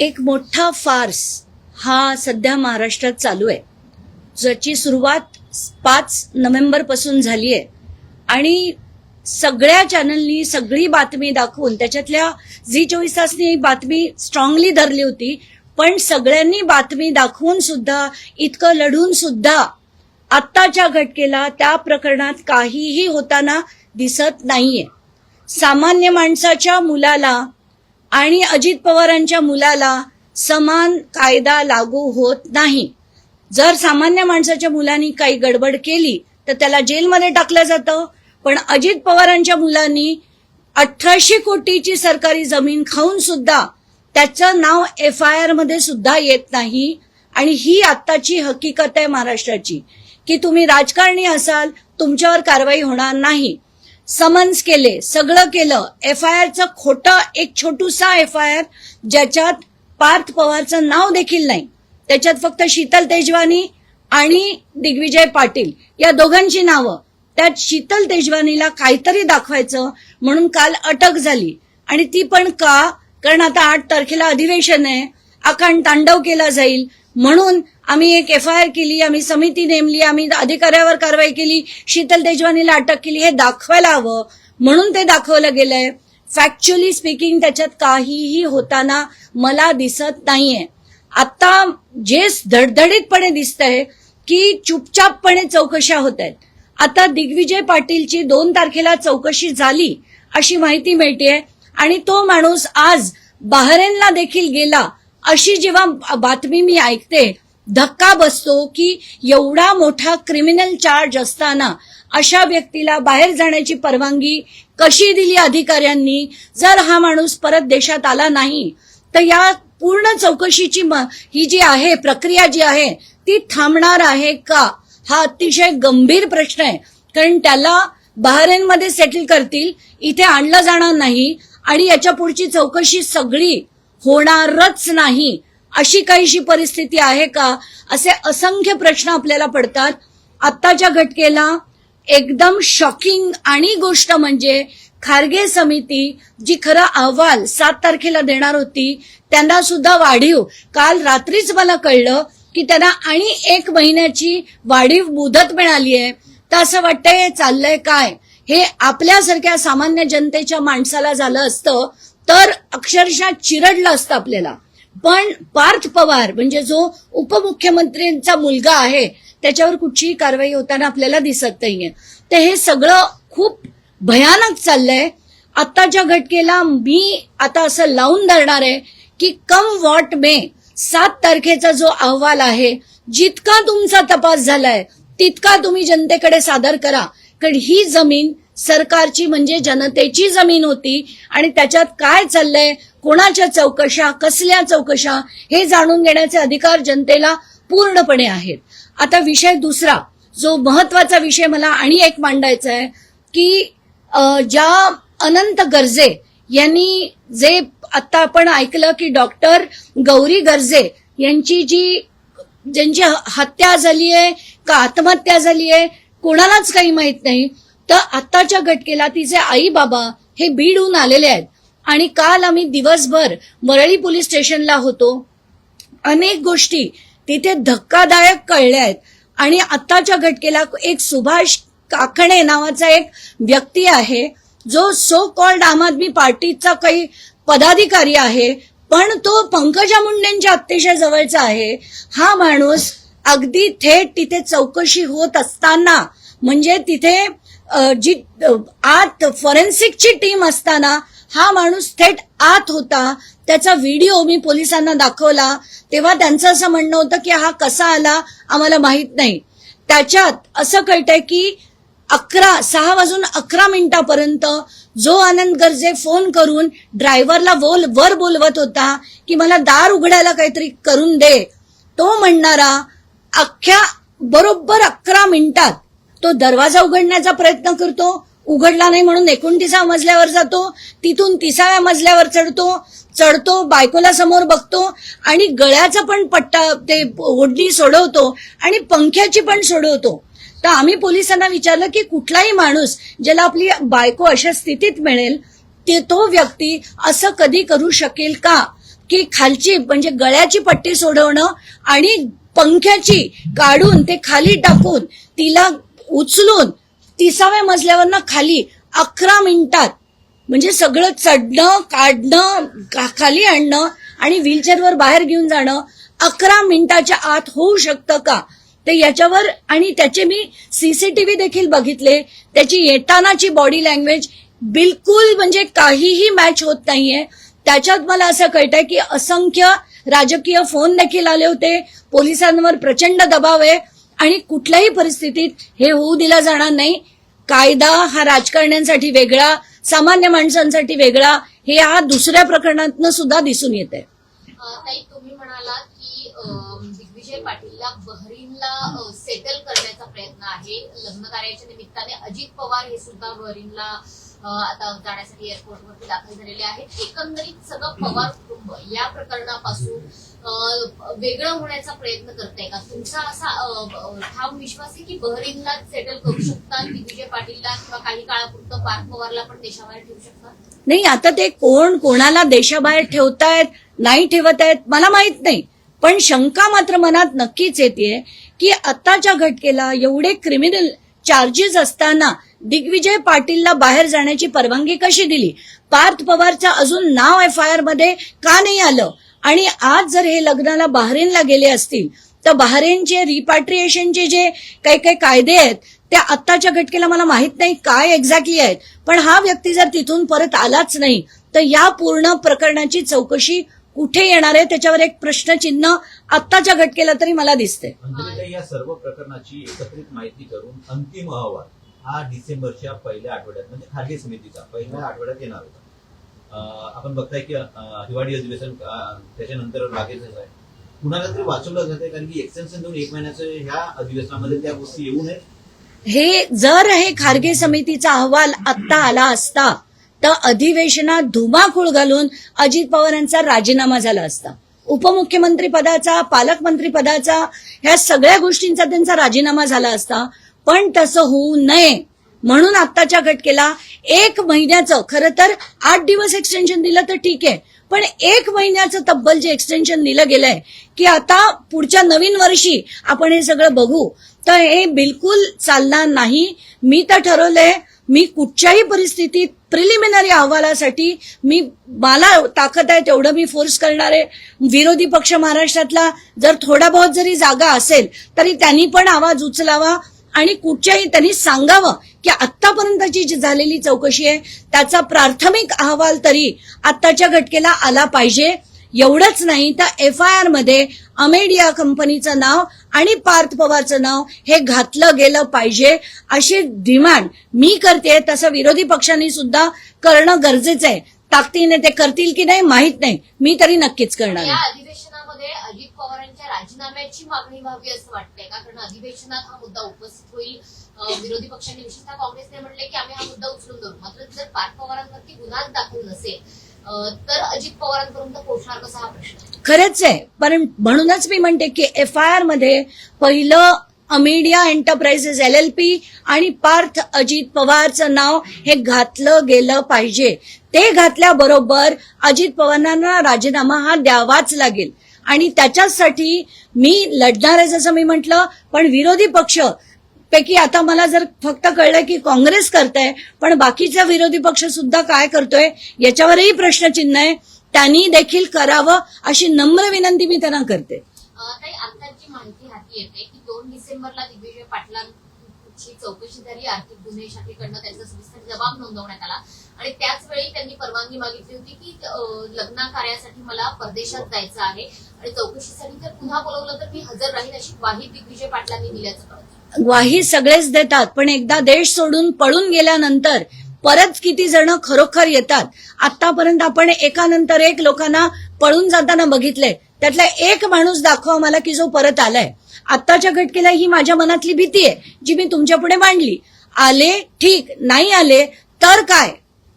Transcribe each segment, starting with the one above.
एक मोठा फार्स हा सध्या महाराष्ट्रात चालू आहे. ज्याची सुरुवात पाच नोव्हेंबरपासून झाली आहे आणि सगळ्या चॅनलनी सगळी बातमी दाखवून त्याच्यातल्या झी चोवीस तासनी बातमी स्ट्रॉंगली धरली होती पण सगळ्यांनी बातमी दाखवून सुद्धा इतकं लढून सुद्धा आत्ताच्या घटकेला त्या प्रकरणात काहीही होताना दिसत नाहीये. सामान्य माणसाच्या मुलाला आणि अजित पवारांच्या मुलाला समान कायदा लागू होत नाही. जर सामान्य माणसाच्या मुलांनी काही गडबड केली तर त्याला जेलमध्ये टाकलं जातं. पण अजित पवारांच्या मुलांनी अठराशे कोटीची सरकारी जमीन खाऊन सुद्धा त्याचं नाव एफ आय आरमध्ये सुद्धा येत नाही. आणि ही आत्ताची हकीकत आहे महाराष्ट्राची की तुम्ही राजकारणी असाल तुमच्यावर कारवाई होणार नाही. समन्स केले सगळं केलं. एफ आय आरचं खोटं एक छोटूसा एफ आय आर ज्याच्यात पार्थ पवारचं नाव देखील नाही. त्याच्यात फक्त शीतल तेजवानी आणि दिग्विजय पाटील या दोघांची नावं. त्यात शीतल तेजवानीला काहीतरी दाखवायचं म्हणून काल अटक झाली. आणि ती पण का? कारण आता आठ तारखेला अधिवेशन आहे. अखंड तांडव केला जाईल म्हणून आम्ही एक एफ आय आर केली आम्ही समिती नेमली आम्ही अधिकाऱ्यावर कारवाई केली शीतल तेजवानीला अटक केली हे दाखवायला हवं म्हणून ते दाखवलं गेलंय. फॅक्च्युअली स्पीकिंग त्याच्यात काहीही होताना मला दिसत नाहीये. आता जे धडधडीतपणे दिसतंय की चुपचापपणे चौकशा होत आहेत आता दिग्विजय पाटीलची दोन तारखेला चौकशी झाली अशी माहिती मिळतेय आणि तो माणूस आज बहरेनला देखील गेला अशी जेव्हा बातमी मी ऐकते धक्का बसतो की एवढा मोठा क्रिमिनल चार्ज असताना अशा व्यक्तीला बाहेर जाण्याची परवानगी कशी दिली अधिकाऱ्यांनी? जर हा माणूस परत देशात आला नाही तर या पूर्ण चौकशीची ही जी आहे प्रक्रिया जी आहे ती थांबणार आहे का? हा अतिशय गंभीर प्रश्न आहे. कारण त्याला बहरेनमध्ये सेटल करतील इथे आणलं जाणार नाही आणि याच्या पुढची चौकशी सगळी होणारच नाही. अशी काहीशी परिस्थिती आहे का? असे असंख्य प्रश्न आपल्याला पडतात. आत्ताच्या घटकेला एकदम शॉकिंग आणि गोष्ट म्हणजे खारगे समिती जी खरं अहवाल सात तारखेला देणार होती त्यांना सुद्धा वाढीव. काल रात्रीच मला कळलं की त्यांना आणि एक महिन्याची वाढीव मुदत मिळाली आहे. तर असं वाटतंय चाललंय काय? हे आपल्यासारख्या सामान्य जनतेच्या माणसाला झालं असतं तर अक्षरशः चिरडलं असतं आपल्याला. पण पार्थ पवार म्हणजे जो उपमुख्यमंत्र्यांचा मुलगा आहे त्याच्यावर कुठचीही कारवाई होताना आपल्याला दिसत नाहीये. तर हे सगळं खूप भयानक चाललंय. आत्ताच्या घटकेला मी आता असं लावून धरणार आहे की कम वॉट मे सात तारखेचा जो अहवाल आहे जितका तुमचा तपास झालाय तितका तुम्ही जनतेकडे सादर करा. कारण ही जमीन सरकारची म्हणजे जनतेची जमीन होती आणि त्याच्यात काय चाललंय कोणाच्या चौकशा कसल्या चौकशा हे जाणून घेण्याचे अधिकार जनतेला पूर्णपणे आहेत. आता विषय दुसरा जो महत्त्वाचा विषय मला आणि एक मांडायचा आहे की ज्या अनंत गर्जे यांनी जे आता आपण ऐकलं की डॉक्टर गौरी गर्जे यांची जी ज्यांची हत्या झाली आहे का आत्महत्या झाली आहे कोणालाच काही माहीत नाही तर आत्ताच्या घटकेला तिचे आई बाबा हे बीडहून आलेले आहेत. आणि काल आम्ही दिवसभर वरळी पोलीस स्टेशनला होतो. अनेक गोष्टी तिथे धक्कादायक कळल्या आहेत. आणि आत्ताच्या घटकेला एक सुभाष काकणे नावाचा एक व्यक्ती आहे. जो सो कॉल्ड आम आदमी पार्टीचा काही पदाधिकारी आहे. पण तो पंकजा मुंडेंच्या अतिशय जवळचा आहे. हा माणूस अगदी थेट तिथे चौकशी होत असताना म्हणजे तिथे जी आत फॉरेन्सिकची टीम असताना हा माणूस थेट आत होता. त्याचा व्हिडिओ मी पोलिसांना दाखवला. तेव्हा त्यांचं असं म्हणणं होतं की हा कसा आला आम्हाला माहीत नाही. त्याच्यात असं कळतंय की अकरा सहा वाजून अकरा मिनिटापर्यंत जो आनंद गर्जे फोन करून ड्रायव्हरला बोल वर बोलवत होता की मला दार उघडायला काहीतरी करून दे. तो म्हणणारा अख्ख्या बरोबर अकरा मिनिटात तो दरवाजा उघडण्याचा प्रयत्न करतो. उघडला नाही म्हणून एकोणतीसा मजल्यावर जातो. तिथून तिसाव्या मजल्यावर चढतो. चढतो बायकोला समोर बघतो आणि गळ्याचा पण पट्टा ते ओढणी सोडवतो आणि पंख्याची पण सोडवतो. तर आम्ही पोलिसांना विचारलं की कुठलाही माणूस ज्याला आपली बायको अशा स्थितीत मिळेल ते तो व्यक्ती असं कधी करू शकेल का? की खालची म्हणजे गळ्याची पट्टी सोडवणं आणि पंख्याची काढून ते खाली टाकून तिला उचलून तिसाव्या मजल्यावरनं खाली अकरा मिनिटात म्हणजे सगळं चढणं काढणं खाली आणणं आणि व्हीलचेअरवर बाहेर घेऊन जाणं अकरा मिनिटाच्या आत होऊ शकतं का? ते याच्यावर आणि त्याचे मी सीसीटीव्ही देखील बघितले. त्याची येतानाची बॉडी लँग्वेज बिलकुल म्हणजे काहीही मॅच होत नाहीये. त्याच्यात मला असं कळतंय की असंख्य राजकीय फोन देखील आले होते. पोलिसांवर प्रचंड दबाव आहे. आणि कुठल्याही परिस्थितीत हे होऊ दिला जाणार नाही. कायदा हा राजकारण्यांसाठी वेगळा सामान्य माणसांसाठी वेगळा हे हा दुसऱ्या प्रकरणातनं सुद्धा दिसून येत आहे तुम्ही म्हणाला की दिग्विजय पाटीलला बहरीनला सेटल करण्याचा प्रयत्न आहे. लग्न कार्याच्या निमित्ताने अजित पवार हे सुद्धा बहरीनला आता जाण्यासाठी एअरपोर्टवरती दाखल झालेले आहेत. एकंदरीत सगळं पवार कुटुंब या प्रकरणापासून वेगळं होण्याचा प्रयत्न करताय का? तुमचा असा ठाम विश्वास आहे की बहरीनला सेटल करू शकता दिग्विजय पाटीलला किंवा काही काळापुरतं पार्थ पवारला पण देशाबाहेर ठेवू शकता नाही आता ते कोण कोणाला देशाबाहेर ठेवतायत नाही ठेवत आहेत मला माहीत नाही. पण शंका मात्र मनात नक्कीच येते की आताच्या घटकेला एवढे क्रिमिनल चार्जेस असताना दिग्विजय पाटीलला बाहेर जाण्याची परवानगी कशी दिली? पार्थ पवारचं अजून नाव एफ आय आरमध्ये का नाही आलं? आणि आज जर हे लग्नाला बहरीनला गेले असतील तर बहरीनचे रिपॅट्रिएशनचे जे काही काही कायदे आहेत त्या आत्ताच्या घटकेला मला माहीत नाही काय एक्झॅक्टली आहेत. पण हा व्यक्ती जर तिथून परत आलाच नाही तर या पूर्ण प्रकरणाची चौकशी कुठे येणार आहे त्याच्यावर एक प्रश्नचिन्ह आत्ताच्या घटकेला तरी मला दिसते या सर्व प्रकरणाची एकत्रित माहिती करून अंतिम अहवाल हा डिसेंबरच्या पहिल्या आठवड्यात म्हणजे खारगे समितीचा पहिल्या आठवड्यात येणार होता. आपण बघताय की हिवाळी अधिवेशन त्याच्यानंतर लागेलच आहे. कुणाला तरी वाचवलं जाते कारण की एक्सटेन्शन देऊन एक महिन्याचं ह्या अधिवेशनामध्ये त्या गोष्टी येऊ नये हे जर हे खारगे समितीचा अहवाल आत्ता आला असता तर अधिवेशनात धुमाकूळ घालून अजित पवारांचा राजीनामा झाला असता. उपमुख्यमंत्री पदाचा पालकमंत्री पदाचा ह्या सगळ्या गोष्टींचा त्यांचा राजीनामा झाला असता पण तसं होऊ नये. म्हणून आत्ताच्या घटकेला एक महिन्याचं खरं तर आठ दिवस एक्सटेन्शन दिलं तर ठीक आहे. पण एक महिन्याचं तब्बल जे एक्सटेन्शन दिलं गेलंय की आता पुढच्या नवीन वर्षी आपण हे सगळं बघू. तर हे बिलकुल चालणार नाही. मी तर ठरवलंय मी कुठच्याही परिस्थितीत प्रिलिमिनरी अहवालासाठी मी मला ताकद आहे तेवढं मी फोर्स करणार आहे. विरोधी पक्ष महाराष्ट्रातला जर थोडा बहुत जरी जागा असेल तरी त्यांनी पण आवाज उचलावा. आणि कुठच्याही त्यांनी सांगावं की आतापर्यंतची जी झालेली चौकशी आहे त्याचा प्राथमिक अहवाल तरी आत्ताच्या घटकेला आला पाहिजे. एवढंच नाही तर एफ आय आरमध्ये अमेडिया कंपनीचं नाव आणि पार्थ पवारचं नाव हे घातलं गेलं पाहिजे अशी डिमांड मी करते. तसं विरोधी पक्षांनी सुद्धा करणं गरजेचं आहे. ताकदीने ते करतील की नाही माहीत नाही. मी तरी नक्कीच करणार या आहे. अधिवेशनामध्ये अजित पवारांच्या राजीनाम्याची मागणी व्हावी असं वाटतंय का? कारण अधिवेशनात हा मुद्दा उपस्थित होईल. विरोधी पक्षांनी विशेषतः काँग्रेसने म्हटले की आम्ही हा मुद्दा उचलून धरू. मात्र जर पार्थ पवारांवरती गुन्हा दाखल नसेल तर अजित पवारांपर्यंत पोहोचणार कसा हा प्रश्न? खरंच आहे. पण म्हणूनच मी म्हणते की एफ आय आरमध्ये पहिलं Amadea enterprises L L P आणि पार्थ अजित पवारचं नाव हे घातलं गेलं पाहिजे. ते घातल्याबरोबर अजित पवारांना राजीनामा हा द्यावाच लागेल. आणि त्याच्यासाठी मी लढणार आहे जसं मी म्हटलं पण विरोधी पक्ष पैकी आता मला जर फक्त कळलं की काँग्रेस करतंय पण बाकीचा विरोधी पक्ष सुद्धा काय करतोय याच्यावरही प्रश्नचिन्ह आहे. त्यांनी देखील करावं अशी नम्र विनंती मी त्यांना करते. माहिती हाती येते की दोन डिसेंबरला दिग्विजय ची चौकशी झाली. आर्थिक गुन्हे शाखेकडनं त्यांचा सविस्तर जबाब नोंदवण्यात आला. आणि त्याच वेळी त्यांनी परवानगी मागितली होती की लग्न कार्यासाठी मला परदेशात जायचं आहे. आणि चौकशीसाठी जर पुन्हा बोलवलं तर मी हजर राहील अशी ग्वाही दिग्विजय पाटलांनी दिल्याचं ग्वाही सगळेच देतात पण एकदा देश सोडून पळून गेल्यानंतर परत किती जण खरोखर येतात? आतापर्यंत आपण एकानंतर एक लोकांना पळून जाताना बघितलंय. त्यातला एक माणूस दाखवा मला की जो परत आलाय. आत्ताच्या घटकेला ही माझ्या मनातली भीती आहे जी मी तुमच्यापुढे मांडली. आले ठीक. नाही आले तर काय?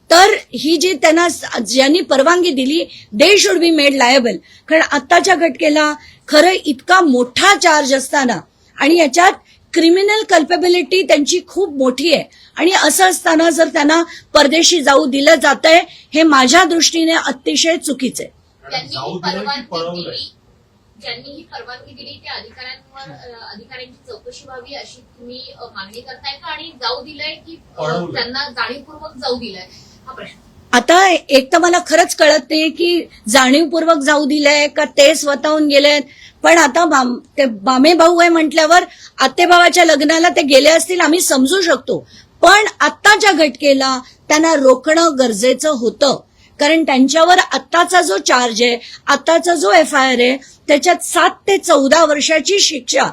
तर ही जी त्यांना ज्यांनी परवानगी दिली they should be made liable कारण आत्ताच्या घटकेला खरं इतका मोठा चार्ज असताना आणि याच्यात क्रिमिनल कल्पेबिलिटी त्यांची खूप मोठी आहे. आणि असं असताना जर त्यांना परदेशी जाऊ दिलं जात आहे हे माझ्या दृष्टीने अतिशय चुकीचं आहे. ही की परवानगी दिली. ज्यांनी ही परवानगी दिली त्या अधिकाऱ्यांवर अधिकाऱ्यांची चौकशी व्हावी अशी तुम्ही मागणी करताय का? आणि जाऊ दिलंय की. त्यांना जाणीवपूर्वक जाऊ दिलंय? हा प्रश्न. आता एक तर मला खरंच कळत नाही की जाणीवपूर्वक जाऊ दिलंय का ते स्वतःहून गेलेत. पण आता बाम- ते बामे भाऊ आहे म्हटल्यावर आतेभावाच्या लग्नाला ते गेले असतील आम्ही समजू शकतो. पण आत्ताच्या घटकेला त्यांना रोखणं गरजेचं होतं. कारण त्यांच्यावर आत्ताचा जो चार्ज आहे आत्ताचा जो एफ आय आर आहे त्याच्यात सात ते चौदा वर्षाची शिक्षा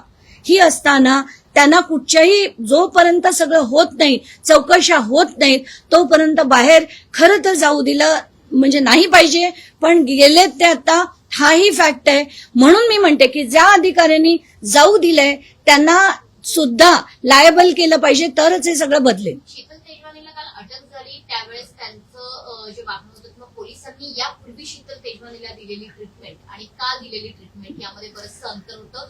ही असताना त्यांना कुठच्याही जोपर्यंत सगळं होत नाही चौकशा होत नाहीत तोपर्यंत बाहेर खरं तर जाऊ दिलं म्हणजे नाही पाहिजे. पण गेलेत ते आता हाही फॅक्ट आहे. म्हणून मी म्हणते की ज्या अधिकाऱ्यांनी जाऊ दिलंय त्यांना सुद्धा लायबल केलं पाहिजे तरच हे सगळं बदलेल. पोलिसांनी यापूर्वी शीतल तेजवानीला दिलेली ट्रीटमेंट आणि काल दिलेली ट्रीटमेंट यामध्ये बरंचसं अंतर होतं.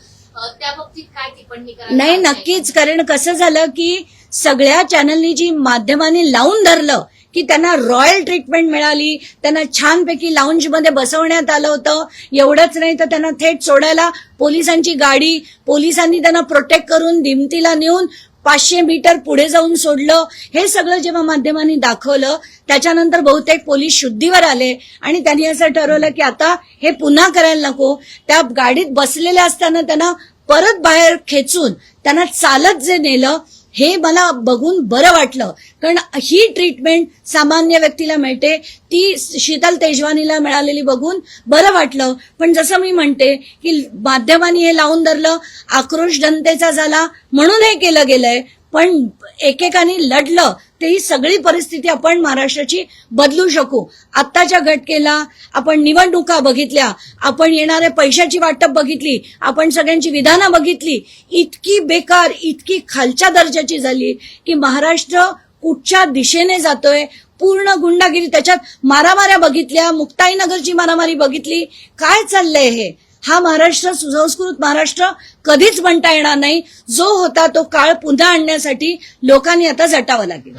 त्या बाबतीत काय टिप्पणी करायला नाही? नक्कीच. कारण कसं झालं की सगळ्या चॅनलनी जी माध्यमांनी लावून धरलं की त्यांना रॉयल ट्रीटमेंट मिळाली त्यांना छानपैकी लाऊंजमध्ये बसवण्यात आलं होतं. एवढंच नाही तर त्यांना थेट सोडायला पोलिसांची गाडी पोलिसांनी त्यांना प्रोटेक्ट करून दिमतीला नेऊन पाचशे मीटर पुढे जाऊन सोडलं. हे सगळं जेव्हा माध्यमांनी दाखवलं त्याच्यानंतर बहुतेक पोलीस शुद्धीवर आले आणि त्यांनी असं ठरवलं की आता हे पुन्हा करायला नको. त्या गाडीत बसलेल्या असताना त्यांना परत बाहेर खेचून त्यांना चालत जे नेलं हे मला बघून बरं वाटलं. कारण ही ट्रीटमेंट सामान्य व्यक्तीला मिळते. ती शीतल तेजवानीला मिळालेली बघून बरं वाटलं. पण जसं मी म्हणते की माध्यमांनी हे लावून धरलं आक्रोश जनतेचा झाला म्हणून हे केलं गेलंय. पण एकेकाने लढलं ते ही सगळी परिस्थिती आपण महाराष्ट्राची बदलू शकू. आत्ताच्या घटकेला आपण निवडणुका बघितल्या आपण येणाऱ्या पैशाची वाटप बघितली आपण सगळ्यांची विधानं बघितली इतकी बेकार इतकी खालच्या दर्जाची झाली की महाराष्ट्र कुठच्या दिशेने जातोय पूर्ण गुंडागिरी त्याच्यात मारामाऱ्या बघितल्या मुक्ताईनगरची मारामारी बघितली काय चाललंय हे? हा महाराष्ट्र सुसंस्कृत महाराष्ट्र कधीच म्हणता येणार नाही. जो होता तो काळ पुन्हा आणण्यासाठी लोकांनी आता झटावं लागेल.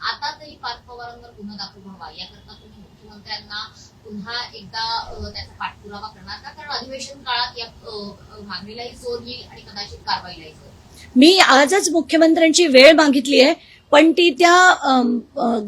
आता तरी पार्थ पवारांवर गुन्हा दाखल व्हावा. याकरता तुम्ही मुख्यमंत्र्यांना पुन्हा एकदा त्याचा पाठपुरावा करणार का? कारण अधिवेशन काळात या मागणीलाही जोर येईल आणि कदाचित कारवाईलाही जोर. मी आजच मुख्यमंत्र्यांची वेळ मागितली आहे. पण ती त्या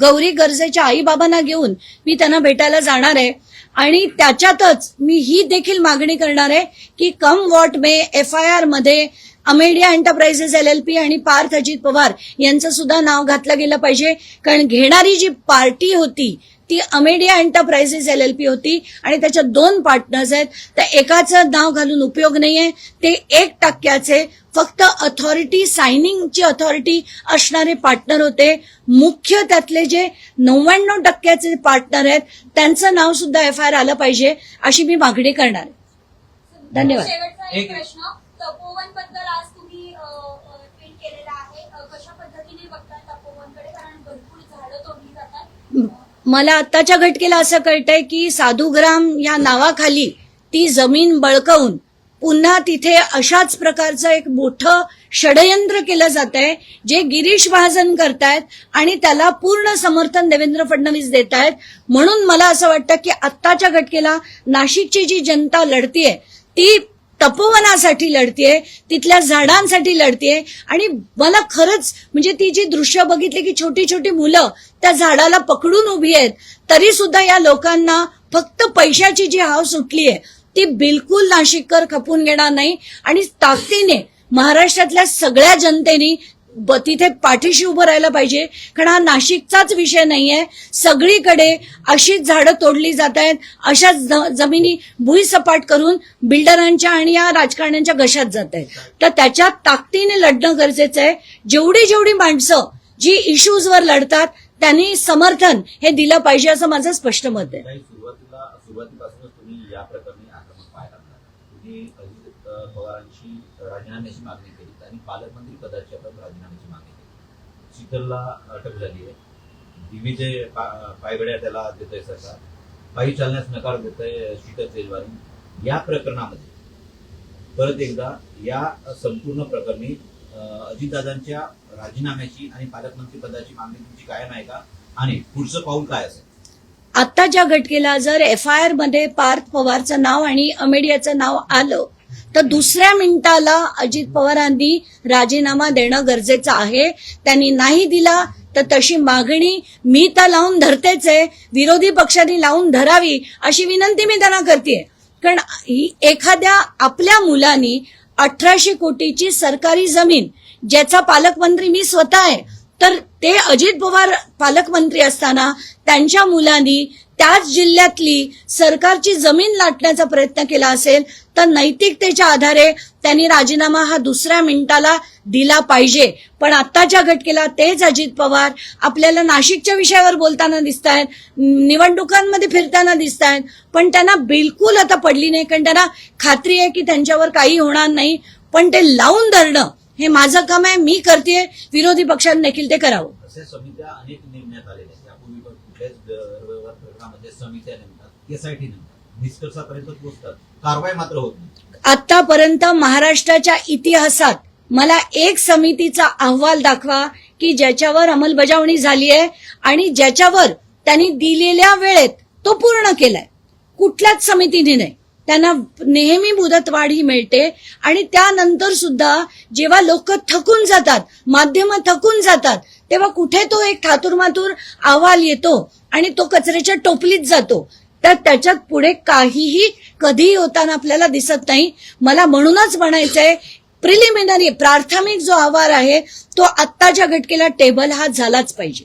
गौरी गरजेच्या आईबाबांना घेऊन मी त्यांना भेटायला जाणार आहे. आणि त्याच्यातच मी ही देखील मागणी करणार आहे की come what may F I आरमध्ये Amadea enterprises L L P आणि पार्थ अजित पवार यांचं सुद्धा नाव घातलं गेलं पाहिजे. कारण घेणारी जी पार्टी होती ती Amadea enterprises L L P होती आणि त्याच्यात दोन पार्टनर्स आहेत. तर एकाचं नाव घालून उपयोग नाहीये. ते एक टक्क्याचे फक्त अथॉरिटी सायनिंगची अथॉरिटी असणारे पार्टनर होते. मुख्य त्यातले जे नव्याण्णव टक्क्याचे पार्टनर आहेत त्यांचं नाव सुद्धा एफ आय आर आलं पाहिजे अशी मी मागणी करणार आहे. धन्यवाद. मला आत्ताच्या घटकेला असं कळतंय की साधुग्राम या नावाखाली ती जमीन बळकवून पुन्हा तिथे अशाच प्रकारचं एक मोठं षडयंत्र केलं जात आहे जे गिरीश महाजन करतायत आणि त्याला पूर्ण समर्थन देवेंद्र फडणवीस देत आहेत म्हणून मला असं वाटतं की आत्ताच्या घटकेला नाशिकची जी जनता लढतीये ती तपोवनासाठी लढतीये तिथल्या झाडांसाठी लढतीये. आणि मला खरंच म्हणजे ती जी दृश्य बघितली की छोटी छोटी मुलं त्या झाडाला पकडून उभी आहेत तरी सुद्धा या लोकांना फक्त पैशाची जी हाव सुटली आहे ती बिलकुल नाशिककर खपून घेणार नाही. आणि ताकदीने महाराष्ट्रातल्या सगळ्या जनतेनी ब- तिथे पाठीशी उभं राहायला पाहिजे. कारण हा नाशिकचाच विषय नाहीये. सगळीकडे अशीच झाडं तोडली जात आहेत. अशाच जमिनी भुईसपाट करून बिल्डरांच्या आणि या राजकारण्यांच्या घशात जात आहेत. तर त्याच्या ताकदीने लढणं गरजेचं आहे. जेवढी जेवढी माणसं जी इश्यूजवर लढतात त्यांनी समर्थन हे दिलं पाहिजे असं माझं स्पष्ट मत आहे. तुम्ही या प्रकरणी पालकमंत्री पदाची आपण राजीनाम्याची मागणी केली. शीतलला अटक झाली आहे. दिवीचे पायगड्या त्याला देतोय सरकार पायी चालण्यास नकार देतोय शीतल तेजवानी या प्रकरणामध्ये परत एकदा या संपूर्ण प्रकरणी अजितदादांच्या राजीनाम्याची आणि पालकमंत्री पदाची मागणी तुमची कायम आहे का? आणि पुढचं पाऊल काय असेल? आत्ताच्या घटकेला जर एफ आय आरमध्ये पार्थ पवारचं नाव आणि अमेडियाचं नाव आलं तर दुसऱ्या मिनिटाला अजित पवारांनी राजीनामा देणं गरजेचं आहे. त्यांनी नाही दिला तर तशी मागणी मी तर लावून धरतेच आहे. विरोधी पक्षांनी लावून धरावी अशी विनंती मी त्यांना करते कारण ही एखाद्या आपल्या मुलांनी अठराशे कोटीची सरकारी जमीन ज्याचा पालकमंत्री मी स्वतः आहे तर ते अजित पवार पालकमंत्री असताना त्यांच्या मुलांनी त्याच जिल्ह्यातली सरकारची जमीन लाटण्याचा प्रयत्न केला असेल तर नैतिकतेच्या आधारे त्यांनी राजीनामा हा दुसऱ्या मिनिटाला दिला पाहिजे. पण आत्ताच्या घटकेला तेच अजित पवार आपल्याला नाशिकच्या विषयावर बोलताना दिसत आहेत निवडणुकांमध्ये फिरताना दिसत आहेत पण त्यांना बिलकुल आता पडली नाही. कारण त्यांना खात्री आहे की त्यांच्यावर काही होणार नाही. पण ते लावून धरणं हे माझं काम आहे मी करते विरोधी पक्षांनी देखील ते करावं. अशा समित्या अनेक नेमण्यात आलेल्या आहेत. यापूर्वी पण कुठल्याच द- व्यवहार प्रकरणामध्ये समित्या नेमतात एसआयटी नेमतात. निष्कर्षापर्यंत पोहोचतात. कारवाई मात्र होत नाही. आतापर्यंत महाराष्ट्राच्या इतिहासात मला एक समितीचा अहवाल दाखवा की ज्याच्यावर अंमलबजावणी झाली आहे आणि ज्याच्यावर त्यांनी दिलेल्या वेळेत तो पूर्ण केलाय. कुठल्याच समितीने नाही. त्यांना नेहमी मुदतवाढ ही मिळते आणि त्यानंतर सुद्धा जेव्हा लोक थकून जातात माध्यम थकून जातात तेव्हा कुठे तो एक थातुरमातूर अहवाल येतो आणि तो कचऱ्याच्या टोपलीत जातो. तर त्याच्यात पुढे काहीही कधीही होताना आपल्याला दिसत नाही. मला म्हणूनच म्हणायचंय प्रिलिमिनरी प्राथमिक जो अहवाल आहे तो आत्ताच्या घटकेला टेबल हा झालाच पाहिजे.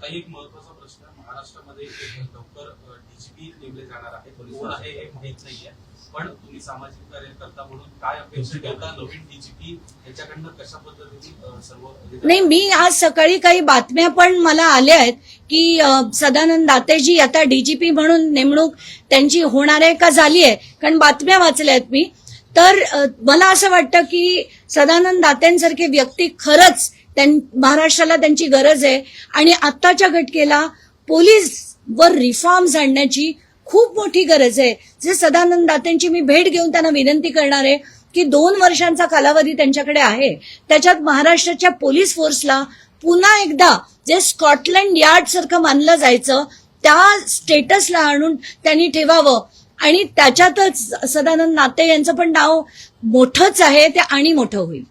काही एक महत्त्वाचा प्रश्न महाराष्ट्रामध्ये लवकर डीजीपी नेमले जाणार आहे. कोण आहे हे माहीत नाहीये. पण तुम्ही सामाजिक कार्यकर्ता म्हणून काय अपेक्षा ठेवता? नवीन डीजीपी त्याच्याकडनं कशा पद्धतीने सर्व नाही मी आज सकाळी काही बातम्या पण मला आल्या आहेत की सदानंद दातेजी आता डीजीपी म्हणून नेमणूक त्यांची होणार आहे का झाली आहे? कारण बातम्या वाचल्या आहेत मी. तर मला असं वाटतं की सदानंद दातेंसारखे व्यक्ती खरंच त्यां- महाराष्ट्राला त्यांची गरज आहे. आणि आत्ताच्या घटकेला पोलीस वर रिफॉर्म्स आणण्याची खूप मोठी गरज आहे. जे सदानंद दातेंची मी भेट घेऊन त्यांना विनंती करणार आहे की दोन वर्षांचा कालावधी त्यांच्याकडे आहे. त्याच्यात महाराष्ट्राच्या पोलीस फोर्सला पुन्हा एकदा जे स्कॉटलंड यार्ड सारखं मानलं जायचं त्या स्टेटसला आणून त्यांनी ठेवावं. आणि त्याच्यातच सदानंद नाते यांचं पण नाव मोठंच आहे ते आणि मोठं होईल.